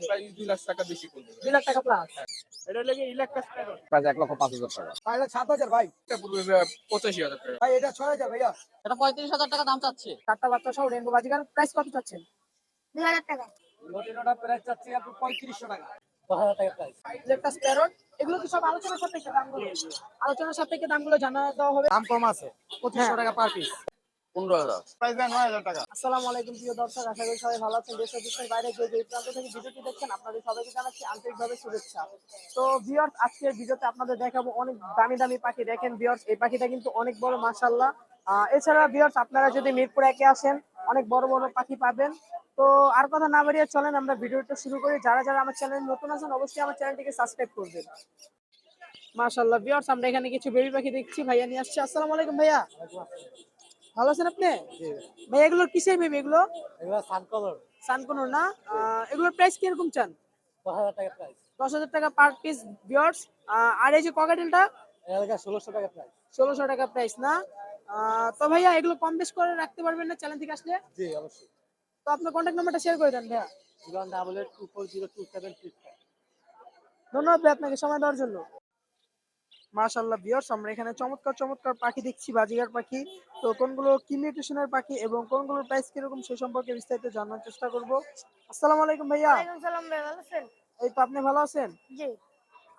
লাখ টাকা বেশি পড়বে। দুই লাখ টাকা প্লাস এটা লেগে ইলেকট্রাস প্রায় এক লক্ষ পাঁচ হাজার টাকা। ভাই সাত হাজার ভাই। এটা পড়বে পঁচাশি হাজার টাকা। ভাই এটা ছয় হাজার ভাইয়া। এটা পঁয়ত্রিশ হাজার টাকা দাম চাচ্ছে। চারটা বাচ্চা সহ রেনবো বাজিকার প্রাইস কত চাচ্ছেন? দুই হাজার টাকা। লটিনোটা প্রাইস চাচ্ছি আপনি পঁয়ত্রিশশো টাকা। দশ হাজার টাকা প্রাইস ইলেকট্রাস প্যারট এগুলো কি সব আলোচনার সাপেক্ষে দামগুলো? আলোচনার সাপেক্ষে দামগুলো জানা দেওয়া হবে। দাম কম আছে। পঁচিশশো টাকা পার পিস পনেরো হাজার। প্রাইস দেন নয় হাজার টাকা। আসসালামু আলাইকুম প্রিয় দর্শক আশা করি সবাই ভালো আছেন। দেশ দেশের বাইরে যে যে প্রান্ত থেকে ভিডিওটি দেখছেন আপনাদের সবাইকে জানাচ্ছি আন্তরিকভাবে শুভেচ্ছা। তো ভিউয়ার্স আজকের ভিডিওতে আপনাদের দেখাবো অনেক দামি দামি পাখি। দেখেন ভিউয়ার্স এই পাখিটা কিন্তু অনেক বড় মাশাআল্লাহ। আহ, এছাড়া ভিউয়ার্স আপনারা যদি মিরপুর একে আসেন অনেক বড় বড় পাখি পাবেন। তো আর কথা না বাড়িয়ে চলেন আমরা ভিডিওটা শুরু করি। যারা যারা আমার চ্যানেল নতুন আছেন অবশ্যই আমার চ্যানেলটিকে সাবস্ক্রাইব করবেন মাশাআল্লাহ ভিউয়ার্স আমরা এখানে কিছু বেবি পাখি দেখছি ভাইয়া নিয়ে আসছি। আসসালামু আলাইকুম ভাইয়া। ভালো আছেন আপনি? ভাই এগুলোর কিসের বেবি এগুলো? এগুলো সান কালার সানকোনোর না? এগুলোর প্রাইস কীরকম চান? দশ হাজার টাকা পার পিস বিয়ার্স আর এই যে ককাটেলটা ষোলোশো টাকা প্রাইস ষোলোশো টাকা প্রাইস না? তো ভাইয়া এগুলো কম বেশ করে রাখতে পারবেন না চ্যানেল থেকে আসলে? জি অবশ্যই। তো আপনার কন্ট্যাক্ট নাম্বারটা শেয়ার করে দেন ভাইয়া। Zero double eight two four zero two seven ধন্যবাদ ভাই আপনাকে সময় দেওয়ার জন্য। মাশাআল্লাহ বিয়ার্স আমরা এখানে চমৎকার চমৎকার পাখি দেখছি বাজিগার পাখি। তো কোনগুলো কি মিউটেশনের পাখি এবং কোনগুলোর প্রাইস কীরকম সে সম্পর্কে বিস্তারিত জানার চেষ্টা করব। আসসালামু আলাইকুম ভাইয়া। ওয়ালাইকুম সালাম ভাই ভালো আছেন? এই তো আপনি ভালো আছেন? জি।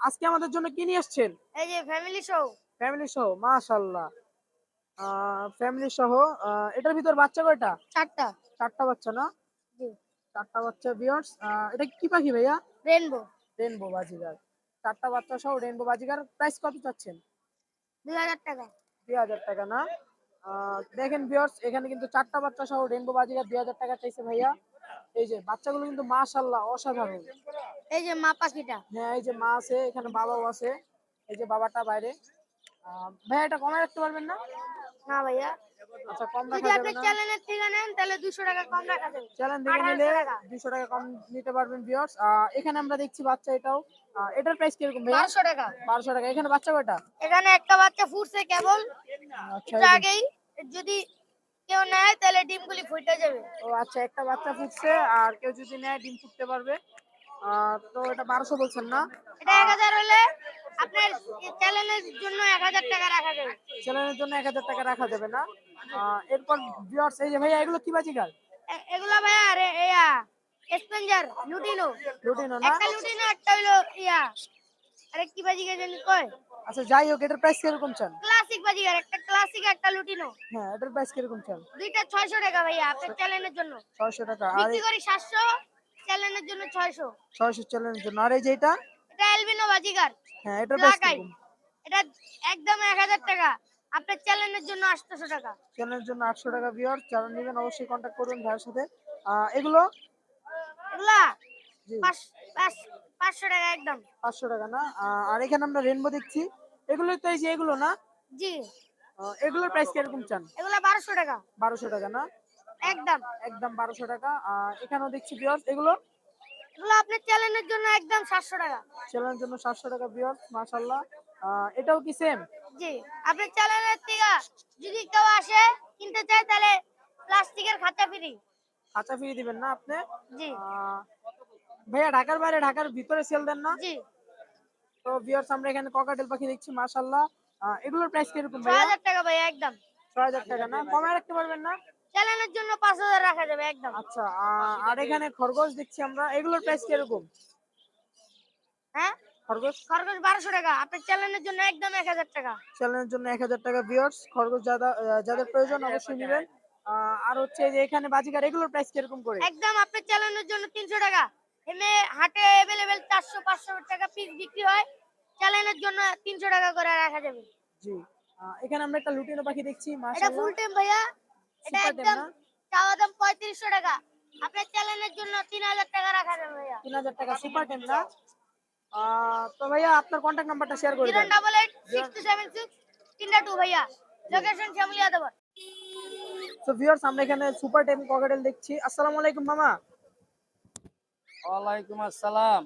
আজকে আমাদের জন্য কি নিয়ে আসছেন? এই যে ফ্যামিলি শো ফ্যামিলি সহ মাশাআল্লাহ। ফ্যামিলি সহ এটার ভিতর বাচ্চা কয়টা? চারটা। চারটা বাচ্চা না? জি। চারটা বাচ্চা বিয়ার্স এটা কি পাখি ভাইয়া? Rainbow rainbow Baazigar. চারটা বাচ্চা সহ রেনবো বাজিকার প্রাইস কত চাচ্ছেন? দুই হাজার টাকা। দুই হাজার টাকা না? দেখেন বিয়ার্স এখানে কিন্তু চারটা বাচ্চা সহ রেনবো বাজিগার দুই হাজার টাকা চাইছে ভাইয়া। এই যে বাচ্চাগুলো কিন্তু মাশাল্লাহ অসাধারণ। এই যে মা পাখিটা। হ্যাঁ এই যে মা আছে এখানে বাবাও আছে। এই যে বাবাটা বাইরে। ভাইয়া এটা কমায় রাখতে পারবেন না? না ভাইয়া। আচ্ছা কম যদি আপনি চ্যানেলের থেকে নেন তাহলে দুশো টাকা কম রাখা যাবে। চ্যানেল থেকে নিলে টাকা। দুশো টাকা কম নিতে পারবেন ভিউয়ার্স এখানে আমরা দেখছি বাচ্চা এটাও। এটার প্রাইস কীরকম ভাইয়া? বারোশো টাকা। বারোশো টাকা। এখানে বাচ্চা কয়টা? এখানে একটা বাচ্চা ফুটছে কেবল। আচ্ছা আগেই যদি কেউ নেয় তাহলে ডিমগুলি ফুটে যাবে। ও আচ্ছা একটা বাচ্চা ফুটছে আর কেউ যদি নেয় ডিম ফুটতে পারবে। তো এটা বারোশো বলছেন না? এটা এক হাজার হলে আপনার চ্যানেলের জন্য এক হাজার টাকা রাখা যাবে। চ্যানেলের জন্য এক হাজার টাকা রাখা যাবে না? এরপর ভিউয়ার্স এই যে ভাইয়া এগুলো কি বাজিকার এগুলা ভাইয়া আরে ইয়া স্পেঞ্জার লুটিনো রুটিনো না? একটা লুটিনো একটা হইল ইয়া। আরে কি বাজিকার জানি কয় আচ্ছা যাই হোক এটার প্রাইস কীরকম চান? ক্লাসিক বাজিকার একটা ক্লাসিক একটা লুটিনো হ্যাঁ এটার প্রাইস কীরকম চান? দুইটা ছয়শো টাকা ভাইয়া আপনার চ্যানেলের জন্য। ছয়শো টাকা আর বিক্রি করি সাতশো চ্যানেলের জন্য ছয়শো। ছয়শো চ্যানেলের জন্য আর এই যে এটা? এটা এলবিনো বাজিকার হ্যাঁ এটার প্রাইস এটা একদম এক হাজার টাকা। আপনার চ্যানেলের জন্য আটশোশো টাকা। চ্যানেলের জন্য আটশো টাকা ভিউয়ার চ্যানেল নেবেন অবশ্যই কন্ট্যাক্ট করবেন ভাইয়ের সাথে। এগুলো? এগুলা জি। পাঁচ- পাঁচ- পাঁচশো টাকা একদম। পাঁচশো টাকা না? আর এখানে আমরা রেনবো দেখছি। এগুলো তো এই যে এগুলো না? জি। এগুলোর প্রাইস কীরকম চান? এগুলো বারোশো টাকা। বারোশো টাকা না? একদম। একদম বারোশো টাকা। আর এখানেও দেখছি ভিউয়ার্স এগুলো? এগুলো আপনার চ্যানেলের জন্য একদম সাতশো টাকা। চ্যানেলের জন্য সাতশো টাকা ভিউয়ার্স মাশাল্লাহ আহ, এটাও কি সেম জি আপনার চ্যানেলের থেকে যদি কেউ আসে কিনতে চায় তাহলে প্লাস্টিকের খাঁচা ফ্রি। খাঁচা ফিরিয়ে দিবেন না আপনি? জি। ভাইয়া ঢাকার বাইরে ঢাকার ভিতরে সেল দেন না? জি। তো ভিউয়ার্স আমরা এখানে ককাটেল পাখি দেখছি মাশাল্লাহ আহ, এগুলোর প্রাইস কীরকম ছয় ভাইয়া? হাজার টাকা ভাই একদম। ছয় হাজার টাকা না? কমায় রাখতে পারবেন না? চ্যানেলের জন্য পাঁচ হাজার রাখা যাবে একদম। আচ্ছা আর এখানে খরগোশ দেখছি আমরা। এগুলোর প্রাইস কীরকম হ্যাঁ? খরগোশ? খরগোশ বারোশো টাকা। আপনার চ্যানেলের জন্য একদম এক হাজার টাকা। চ্যানেলের জন্য এক হাজার টাকা ভিউয়ার্স খরগোশ যারা যাদের প্রয়োজন অবশ্যই নেবেন। আর হচ্ছে যে এখানে বাজিকার এগুলোর প্রাইস কীরকম করে? একদম আপনার চ্যানেলের জন্য তিনশো টাকা। এমনি হাটে অ্যাভেলেবেল চারশো পাঁচশো টাকা পিস বিক্রি হয়। চ্যানেলের জন্য তিনশো টাকা করে রাখা যাবে। জি। এখানে আমরা একটা লুটিনো পাখি দেখছি এটা ফুল টাইম ভাইয়া। এটা একদম? চাওয়া দাম পঁয়ত্রিশশো টাকা। আপনার চ্যানেলের জন্য তিন হাজার টাকা রাখা যাবে ভাইয়া। তিন হাজার টাকা সুপার টেন না? তো ভাইয়া আপনার কন্ট্যাক্ট নাম্বারটা শেয়ার করে দেন। Double eight six two seven six তিনটা টু ভাইয়া। লোকেশন শ্যামলি আদাবার তো ভিউয়ার্স আমরা এখানে সুপার টেন ককাটেল দেখছি। আসসালামু আলাইকুম মামা। ওয়ালাইকুম আসসালাম।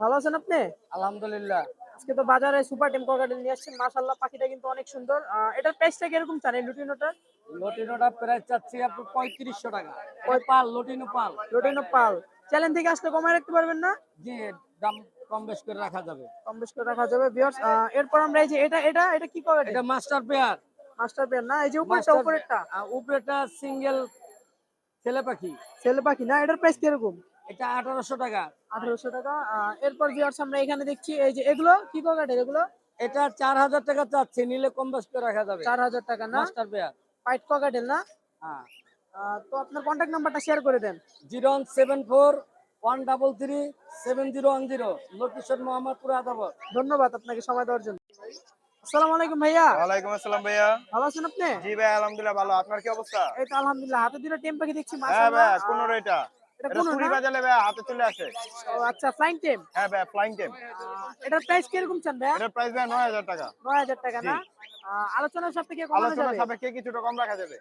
ভালো আছেন আপনি? আলহামদুলিল্লাহ। আজকে তো বাজারে সুপার টেম ককাটেল নিয়ে আসছেন। মাশাআল্লাহ পাখিটা কিন্তু অনেক সুন্দর। আহ, এটার প্রাইসটা কীরকম চান এই লুটিনোটার লটিনোটা প্রাইস চাচ্ছি আপনি পঁয়ত্রিশশো টাকা। ওই পাল লটিনো পাল। লুটিনো পাল। চ্যানেল থেকে আসলে কমায় রাখতে পারবেন না? জি দাম কম বেশ করে রাখা যাবে। কম বেশ করে রাখা যাবে ভিউয়ার্স এরপর আমরা এই যে এটা এটা এটা কি করে এটা মাস্টার পেয়ার মাস্টার পেয়ার না এই যে উপরেরটা? মাস্টার উপরেরটা উপরেটা সিঙ্গেল ছেলে পাখি। ছেলে পাখি না এটার প্রাইস কীরকম? এটা আঠারোশো টাকা। আঠারোশো টাকা। আহ, এরপর ভিউয়ার্স আমরা এখানে দেখছি এই যে এগুলো কি ককাটের এগুলো? এটা চার হাজার টাকা চাচ্ছে নিলে কম বেশ করে রাখা যাবে। চার হাজার টাকা না? মাস্টার পেয়ার পাইট ককাটেল না? হ্যাঁ। তো আপনার কন্ট্যাক্ট নাম্বারটা শেয়ার করে দেন। Zero one seven four one double three seven zero one zero location Mohammadpur Adabor. ধন্যবাদ আপনাকে সময় দেওয়ার জন্য। আসসালামু আলাইকুম ভাইয়া। ওয়ালাইকুম আসসালাম ভাইয়া। ভালো আছেন আপনি? জি ভাই আলহামদুলিল্লাহ ভালো। আপনার কি অবস্থা? এই তো আলহামদুলিল্লাহ। হাতে দুটো টেম পাখি দেখছি? হ্যাঁ ভাই পনেরো এটা। এটা এটা কোনো ছুরি না? বাজালে ভাই হাতে চলে আসে। ও আচ্ছা ফ্লাইং টেম? হ্যাঁ ভাই ফ্লাইং টেম। এটার প্রাইস চান ভাইয়া? এটার প্রাইস ভাই নয় হাজার টাকা। নয় হাজার টাকা না? আহ, আলোচনার সাপেক্ষে কমানো আলোচনা যাবে? সাপেক্ষে কিছুটা কম রাখা যাবে।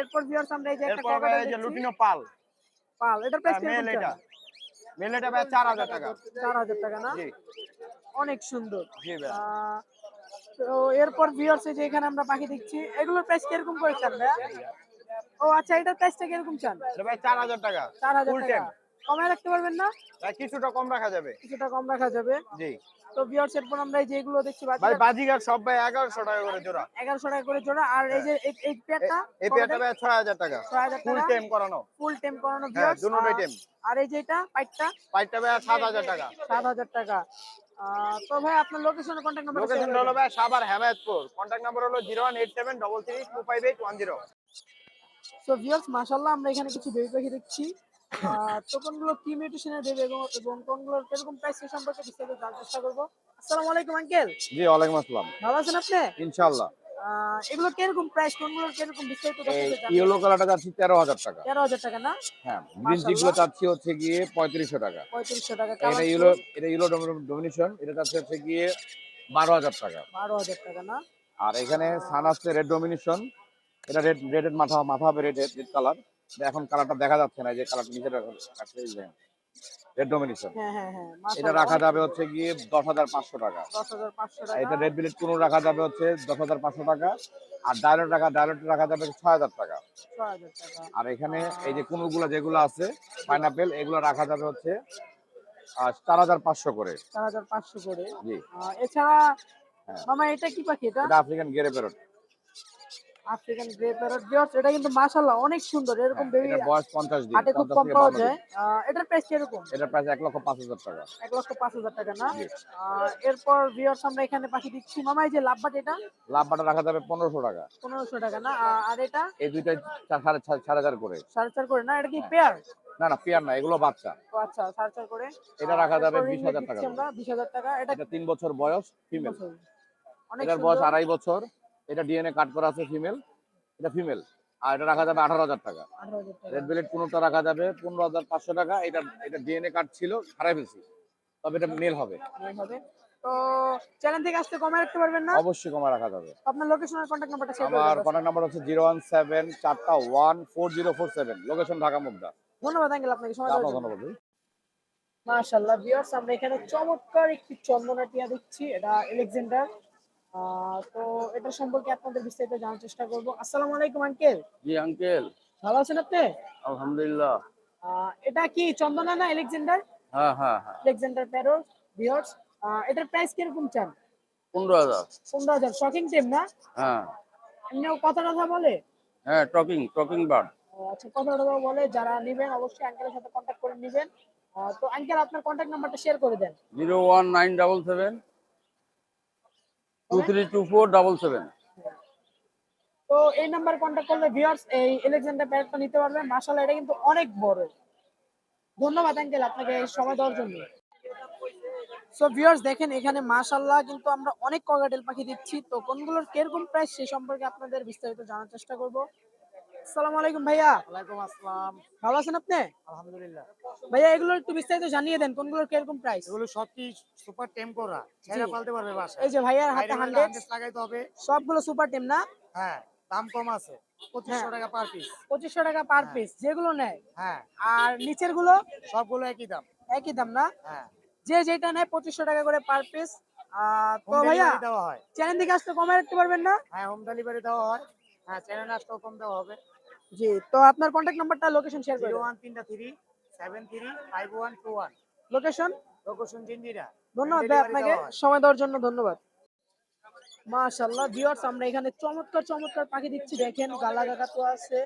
এরপর ভিউয়ার্স আমরা এই যে একটা এরপর ভাই এই যে লুটিনো পাল। পাল এটার প্রাইস মেল কীরকম এটা চান মেল এটা ভাই চার হাজার টাকা। চার হাজার টাকা না? জি। অনেক সুন্দর। জি ভাই। তো এরপর ভিউয়ার্স যে এখানে আমরা পাখি দেখছি এগুলোর প্রাইস কীরকম করে চান ভাইয়া ও আচ্ছা এটার প্রাইসটা কীরকম চান? ভাই চার হাজার টাকা। চার হাজার ফুল টাকা। কমায় রাখতে পারবেন না? কিছুটা কম রাখা যাবে। কিছুটা কম রাখা যাবে। জি। তো ভিউয়ার্স এরপর আমরা এই যে দেখছি ভাই বাজিগার সব ভাই এগারোশো টাকা করে জোড়া। এগারোশো টাকা করে জোড়া। আর এই যে এই- এই পেয়ারটা এই পেয়ারটা ভাই ছয় হাজার টাকা। ছয় হাজার ফুল টাকা। টেম করানো। ফুল টেম করানো হ্যাঁ ভিউয়ার্স দুটোই টেম আর এই যে এটা পাইটটা পাইপটা ভাই সাত হাজার টাকা। সাত হাজার টাকা। আহ, তো ভাই আপনার লোকেশন কন্ট্যাক্ট নাম্বার লোকেশন হলো ভাই সাভার হেমায়তপুর। কন্ট্যাক্ট নাম্বার হলো zero one eight seven double three two five eight one zero. So viewers মাশাআল্লাহ আমরা এখানে কিছু বেবি পাখি দেখছি। তো কোনগুলো কি মিউটেশনের বেবি এবং কীরকম প্রাইস সে সম্পর্কে বিস্তারিত জানার চেষ্টা করব। আসসালামু আলাইকুম আঙ্কেল জি ওয়ালাইকুম আসসালাম। ভালো আছেন আপনি? ইনশাল্লাহ এগুলো কীরকম প্রাইস কীরকম বিস্তারিত ইয়েলো কালারটা চাচ্ছি তেরো হাজার টাকা। তেরো হাজার টাকা না? হ্যাঁ গ্রিন। চিকগুলো চাচ্ছি হচ্ছে গিয়ে পঁয়ত্রিশশো টাকা। পঁয়ত্রিশশো টাকা। এটা ইউরো এটা ইউরো ডোমিনেশন এটা চাচ্ছে হচ্ছে গিয়ে বারো হাজার টাকা। বারো হাজার টাকা না? আর এখানে সান আসছে রেড ডোমিনেশন এটা রেড রেডের মাথা মাথা হবে রেড রেড কালার এখন কালারটা দেখা যাচ্ছে না যে কালার নিচে রেড ডোমিনেশন হ্যাঁ হ্যাঁ হ্যাঁ এটা রাখা যাবে হচ্ছে গিয়ে দশ হাজার পাঁচশো টাকা। এটা রেড বিলেট কোনো রাখা যাবে হচ্ছে দশ হাজার পাঁচশো টাকা আর ডায়লট রাখা ডায়লট রাখা যাবে ছয় হাজার টাকা। আর এখানে এই যে কুনুরগুলো যেগুলো আছে পাইনাপেল এগুলো রাখা যাবে হচ্ছে চার হাজার পাঁচশো করে। চার হাজার পাঁচশো করে। জি। এছাড়া হ্যাঁ। মামা এটা কি পাখি এটা? African grey parrot African grey parrot viewers এটা কিন্তু মাশাআল্লাহ অনেক সুন্দর এরকম বেবি এটা বয়স পঞ্চাশ দিন হাটে খুব কম পাওয়া যায়। এটার প্রাইস কীরকম? এটা প্রাইস এক লক্ষ পাঁচ হাজার টাকা। এক লক্ষ পাঁচ হাজার টাকা না? এরপর ভিউয়ার্স আমরা এখানে পাখি দিচ্ছি। মামা এই যে লাভবাট এটা? রাখা যাবে পনেরোশো টাকা। পনেরোশো টাকা না? আর এটা? এই চার চার করে। সাড়ে চার করে না? এটা হ্যাঁ। কি পেয়ার না না পেয়ার না এগুলো বাচ্চা। আচ্ছা সাড়ে চার করে। এটা রাখা যাবে এরপর 20,000 টাকা দিচ্ছি আমরা বিশ হাজার টাকা। এটা এটা তিন বছর বয়স ফিমেল অনেক এটার বয়স আড়াই বছর। এটা ডিএনএ কাট করা আছে ফিমেল এটা ফিমেল আর এটা রাখা যাবে আঠারো হাজার টাকা। রেড বেলেট কোনোটা রাখা যাবে পনেরো হাজার পাঁচশো টাকা এটা এটা ডিএনএ কার্ড ছিল হারাই ফেলছি। তবে এটা মেল হবে। তো চ্যানেল থেকে আসতে কমে রাখতে পারবেন না? অবশ্যই কমা রাখা যাবে। আপনার লোকেশন আর কন্ট্যাক্ট নাম্বারটা শেয়ার করে আমার দেবেন। নাম্বার হচ্ছে লোকেশন ঢাকা মুগদা। ধন্যবাদ আঙ্কেল আপনাকে সময় দেওয়ার আপনার জন্য। ধন্যবাদ মাশাআল্লাহ ভিউয়ার্স আমরা এখানে চমৎকার একটি চন্দনা টিয়া দেখছি। এটা আলেকজান্ডার তো এটা সম্পর্কে আপনাদের বিস্তারিত জানার চেষ্টা করব। আসসালামু আলাইকুম আঙ্কেল। জি আঙ্কেল। ভালো আছেন আপনি? আলহামদুলিল্লাহ। এটা কি চন্দনা না আলেকজান্ডার? হ্যাঁ হ্যাঁ হ্যাঁ। আলেকজান্ডার প্যারো ভিউয়ার্স এটার প্রাইস কীরকম চান? পনেরো হাজার। পনেরো হাজার। শকিং টেম না? হ্যাঁ। এমনিও কথা কথা বলে? হ্যাঁ টকিং টকিং বার্ড। আচ্ছা কথা কথা বলে যারা নেবেন অবশ্যই আঙ্কেলের সাথে কন্ট্যাক্ট করে নেবেন। তো আঙ্কেল আপনার কন্ট্যাক্ট নাম্বারটা শেয়ার করে দেন। Zero one nine double seven তো এই নাম্বার কন্ট্যাক্ট করলে ভিউয়ার্স এই এলেকজান্ডার প্যাডটা নিতে পারবেন মাশাআল্লাহ, এটা কিন্তু অনেক বড়। ধন্যবাদ আঙ্কেল আপনাকে সময় দেওয়ার জন্য। সো ভিউয়ার্স দেখেন, এখানে মাশাআল্লাহ কিন্তু আমরা অনেক কগাটেল পাখি দিচ্ছি তো কোনগুলোর কেরকম প্রাইস সে সম্পর্কে আপনাদের বিস্তারিত জানার চেষ্টা করব। আসসালামু আলাইকুম ভাইয়া। ওয়ালাইকুম আসসালাম। ভালো আছেন আপনি? আলহামদুলিল্লাহ। ভাইয়া একটু বিস্তারিত জানিয়ে দেন কোনগুলোর কীরকম প্রাইস এগুলো সুপার টেম করা? ছেড়ে পালতে পারবে বাসা এই যে ভাইয়ার হাতে হান্ড্রেড লাগাইতে হবে। সবগুলো সুপার টিম না? হ্যাঁ দাম কম আছে। পঁচিশশো টাকা পার পিস পঁচিশশো টাকা পার পিস যেগুলো নেয়। হ্যাঁ। আর নিচেরগুলো সবগুলো একই দাম। একই দাম না? হ্যাঁ। যে যেটা নেয় পঁচিশশো টাকা করে পার পিস তো ভাইয়া হয়। চ্যানেল দিকে আসতে কমায় রাখতে পারবেন না? হ্যাঁ হোম ডেলিভারি দেওয়া হয়। হ্যাঁ চ্যানেল আসতেও কম দেওয়া হবে। জি তো আপনার কন্ট্যাক্ট নাম্বারটা লোকেশন শেয়ার করুন লোকেশন লোকেশন ধন্যবাদ ভাই আপনাকে সময় দেওয়ার জন্য ধন্যবাদ। ভিউয়ার্স আমরা এখানে চমৎকার চমৎকার পাখি দিচ্ছি দেখেন গালা গাগা তো আছে।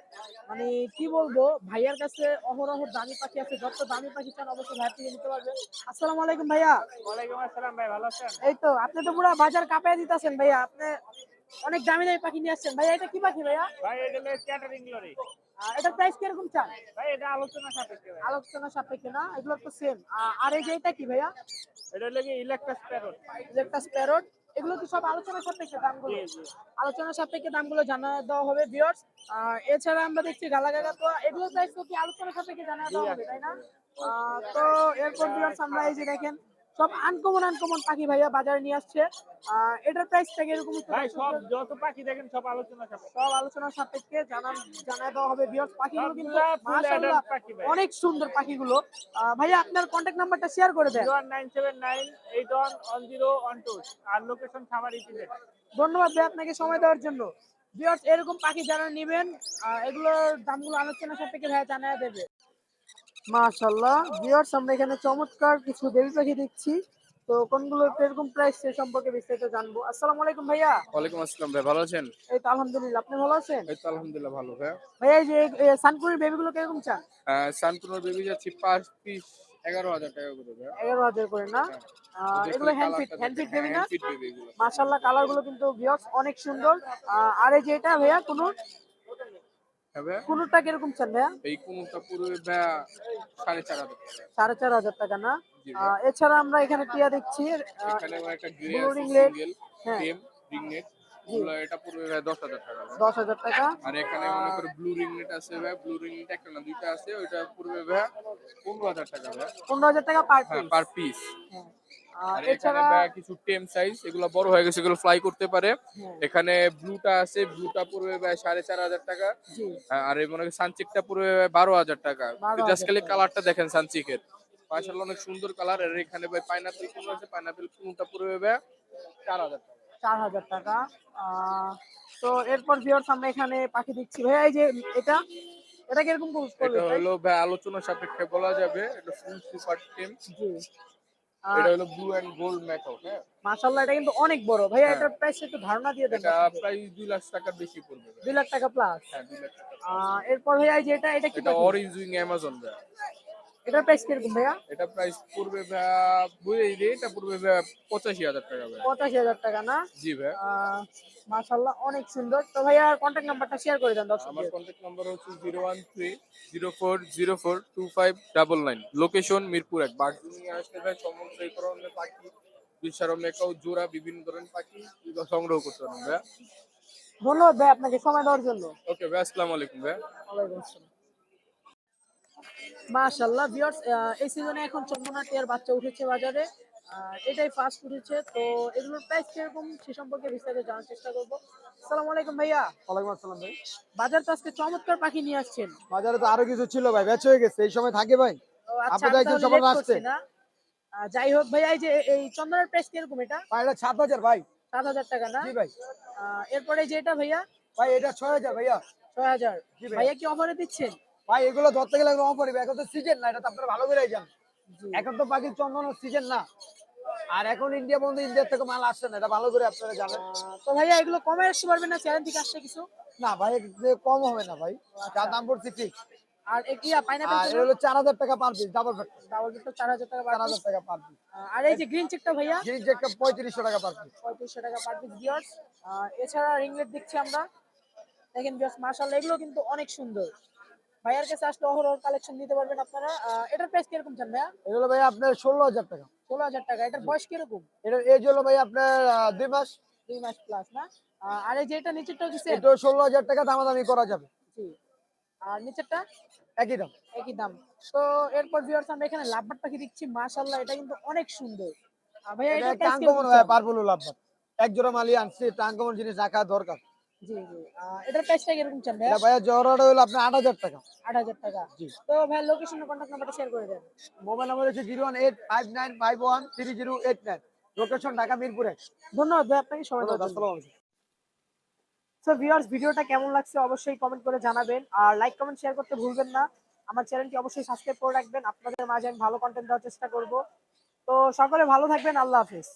মানে কি বলব ভাইয়ার কাছে অহরহ দামি পাখি আছে। যত দামি পাখি চান অবশ্যই ভাইয়ের থেকে নিতে পারবেন। আসসালামু আলাইকুম ভাইয়া। ওয়ালাইকুম আসসালাম ভাই ভালো আছেন? এই তো আপনি তো পুরো বাজার কাঁপায় দিতেছেন ভাইয়া। আপনি অনেক দামি দামি পাখি নিয়ে আসছেন। ভাইয়া এটা কি পাখি ভাইয়া? ভাই এটা ক্যাটারিং লরি এটার প্রাইস কীরকম চান? ভাই এটা আলোচনা সাপেক্ষে আলোচনা সাপেক্ষে না? এগুলো তো সেম আর এই যে এটা কি ভাইয়া? এটা কি ইলেকট্রাস প্যারট একটা স্প্যারট এগুলো কি সব আলোচনা সাপেক্ষে দামগুলো? আলোচনা সাপেক্ষে দামগুলো জানা দেওয়া হবে ভিউয়ার্স এছাড়া আমরা দেখছি গালা গালা তো এগুলো প্রাইস তো কি আলোচনা সাপেক্ষে জানা দেওয়া হবে তাই না? তো এরপর ভিউয়ার্স আমরা এই যে দেখেন সব আনকমন আনকমন পাখি ভাইয়া বাজারে নিয়ে আসছে। এটার প্রাইসটা এরকম ভাই সব যত পাখি দেখেন সব আলোচনা সব আলোচনা সাপেক্ষে জানা জানা দেওয়া হবে ভিউয়ার্স পাখিগুলো কিন্তু মাশাআল্লাহ অনেক সুন্দর পাখিগুলো। ভাইয়া আপনার কন্ট্যাক্ট নাম্বারটা শেয়ার করে দেন। Zero one nine seven nine eight one one zero one two আর লোকেশন খামার ইতিহাস ধন্যবাদ ভাই আপনাকে সময় দেওয়ার জন্য। ভিউয়ার্স এরকম পাখি যারা নেবেন এগুলোর দামগুলো আলোচনা সাপেক্ষে ভাইয়া জানায় দেবে। মাশাআল্লাহ। ভিউয়ার্স আমরা এখানে চমৎকার কিছু বেবি পাখি দেখছি। তো কোনগুলো এরকম প্রাইস সে সম্পর্কে বিস্তারিত জানব। আসসালামু আলাইকুম ভাইয়া। ওয়ালাইকুম আসসালাম ভাই ভালো আছেন? এই তো আলহামদুলিল্লাহ আপনি ভালো আছেন? এই তো আলহামদুলিল্লাহ ভালো ভাই ভাইয়া এই যে সানকুরির বেবিগুলো কীরকম চান? সানপুরের বেবি যাচ্ছি পাঁচ পিস এগারো হাজার টাকা করে ভাই এগারো হাজার করে না? আহ, এগুলো hand feet hand feet baby না? ফিট মাশাআল্লাহ কালারগুলো কিন্তু ভিউয়ার্স অনেক সুন্দর। আর এই যে এটা ভাইয়া কোনো হ্যাঁ কোনোটা কীরকম চান ভাইয়া? এই কুমুরটা পুরো ভাই সাড়ে চার হাজার সাড়ে চার হাজার টাকা না? এছাড়া আমরা এখানে টিয়া দেখছি এখানে একটা গ্রে হ্যাঁ। রিংনেট এটা পুরো ভাই দশ হাজার টাকা দশ হাজার টাকা। আর এখানে মনে করে ব্লু রিংনেট আছে ভাই ব্লু রিংনেট একটা না দুইটা আছে ওইটা পূর্বে ভাই পনেরো হাজার টাকা ভাই পনেরো হাজার টাকা পার পিস পার পিস আর এছাড়া ভাই কিছু টেম সাইজ এগুলো বড় হয়ে গেছে এগুলো ফ্লাই করতে পারে। হ্যাঁ, এখানে ব্লুটা আছে ব্লুটা পড়বে ভাই সাড়ে চার হাজার টাকা। হ্যাঁ, আর এই মনে হয় সানচিকটা পড়বে ভাই বারো হাজার টাকা। 12,000 জাস্ট খালি কালারটা দেখেন সানচিকের মাশাআল্লাহ অনেক সুন্দর কালার আর এখানে ভাই পাইনাপেল কোন আছে? পাইনাপেল কোনটা পড়বে ভাই? চার হাজার টাকা। চার হাজার টাকা। আহ, তো এরপর ভিউয়ার্স আমরা এখানে পাখি দেখছি। এই যে এটা এটা কীরকম পড়বে এটা ভাই? হলো ভাই আলোচনা সাপেক্ষে বলা যাবে। এটা ফুল সুপার টেম। জি। এটা হলো ব্লু এন্ড গোল্ড ম্যাকআপ হ্যাঁ? মাশাআল্লাহ এটা কিন্তু অনেক বড়। ভাইয়া এটা এটার প্রাইস একটু ধারণা দিয়ে দেন এটা প্রায় দুই লাখ টাকা বেশি পড়বে। ভাই। দুই লাখ টাকা প্লাস হ্যাঁ 2 লাখ টাকা এরপর ভাইয়া এই যে এটা এটা কি এটা অরেঞ্জ উইং অ্যামাজন ভাই এটার প্রাইস কীরকম ভাইয়া? এটা প্রাইস পড়বে ভাই বুঝে দিই এটা পড়বে ভাই পঁচাশি হাজার টাকা ভাই পঁচাশি হাজার টাকা না? জি ভাই মাশাআল্লাহ অনেক সুন্দর। তো ভাইয়া কন্ট্যাক্ট নাম্বারটা শেয়ার করে দেন আমার কন্ট্যাক্ট নাম্বার হচ্ছে zero one three zero four zero four two five double nine location Mirpur এক। বাগজুনি আসতে ভাই এই ধরনের পাখি বিশারো মেকাও জোড়া বিভিন্ন ধরনের পাখি সংগ্রহ করতে পারেন ভাই ধন্যবাদ ভাই আপনাকে সময় দেওয়ার জন্য। ওকে ভাই আসসালামু আলাইকুম ভাই ওয়ালাইকুম আসসালাম। মাশাআল্লাহ ভিউয়ার্স এই সিজনে এখন চন্দনা টিয়ার বাচ্চা উঠেছে বাজারে। এটাই ফার্স্ট উঠেছে। তো এগুলোর প্রাইস কীরকম সে সম্পর্কে বিস্তারিত জানার চেষ্টা করব। আসসালামু আলাইকুম ভাইয়া। ওয়ালাইকুম আসসালাম ভাই। বাজার তো আজকে চমৎকার পাখি নিয়ে আসছেন। বাজারে তো আরও কিছু ছিল ভাই বেচ হয়ে গেছে এই সময় থাকে ভাই। আচ্ছা আপনাদের তাহলে সবার আসছে। যাই হোক ভাইয়া এই যে এই চন্দনার প্রাইস কীরকম এটা? ভাই এটা সাত হাজার ভাই। সাত হাজার টাকা না? জি ভাই। এরপরে যে এটা ভাইয়া? ভাই এটা ছয় হাজার ভাইয়া। ছয় হাজার। ভাইয়া কি অফারে দিচ্ছেন? ভাই এগুলো ধরতে গেলে একদম অফার এখন তো সিজন না এটা তো আপনারা ভালো করে জানেন। এখন তো পাখির চন্দনের সিজন না। আর এখন ইন্ডিয়া বন্ধু ইন্ডিয়ার থেকে মাল আসছে না এটা ভালো করে আপনারা জানেন। তো ভাইয়া এগুলো কমে আসতে পারবেন না? চ্যালেঞ্জ থেকে আসছে কিছু? না ভাই কম হবে না ভাই। যা দাম পড়ছে ঠিক। আর এ কি পাইনাপেল আর হলো চার হাজার টাকা per piece double fact double চার হাজার টাকা চার পার হাজার টাকা পার পিস আর এই যে গ্রিন চেকটা ভাইয়া? জিনিস একটা পঁয়ত্রিশশো টাকা পার পিস পঁয়ত্রিশশো টাকা পার পিস বিয়ার্স এছাড়া রিংলেট দেখছি আমরা। দেখেন বিয়ার্স মার্শাল এগুলো কিন্তু অনেক সুন্দর। ভাইয়ার কাছে আসলে অহরহ কালেকশন নিতে পারবেন আপনারা। এটার প্রাইস কীরকম চান ভাইয়া? এগুলো ভাই আপনার ষোলো হাজার টাকা। ষোলো হাজার টাকা। এটার বয়স কীরকম? এটা এজ হলো ভাই আপনার দুই মাস। দুই মাস প্লাস না? আর এই যে এটা নিচেরটাও দিচ্ছেন এটাও ষোলো হাজার টাকা দামাদামি করা যাবে। জি। আর নিচেরটা? একই দাম। একই দাম। তো এরপর ভিউয়ার্স আমরা এখানে লাভবাট পাখি দেখছি। মাশাআল্লাহ এটা কিন্তু অনেক সুন্দর। ভাইয়া এটা লাভবান এক জোড়া মালি আনছি আনকমন জিনিস রাখা দরকার। জি জি। এটার প্রাইসটা কীরকম চান ভাইয়া এটা ভাইয়া জোড়াটা হলো আপনার আট হাজার টাকা। আট হাজার টাকা। জি। তো ভাই লোকেশন কন্ট্যাক্ট নাম্বারটা শেয়ার করে দেন। মোবাইল নাম্বার হচ্ছে zero one eight five nine five one three zero eight nine. Location Dhaka মিরপুরে ধন্যবাদ ভাই আপনাকে সময় দেওয়ার জন্য। আসসালামু আলাইকুম। সো ভিউয়ার্স ভিডিওটা কেমন লাগছে অবশ্যই কমেন্ট করে জানাবেন। আর লাইক কমেন্ট শেয়ার করতে ভুলবেন না। আমার চ্যানেলটি অবশ্যই সাবস্ক্রাইব করে রাখবেন। আপনাদের মাঝে আমি ভালো কন্টেন্ট দেওয়ার চেষ্টা করব। তো সকলে ভালো থাকবেন। আল্লাহ হাফিজ।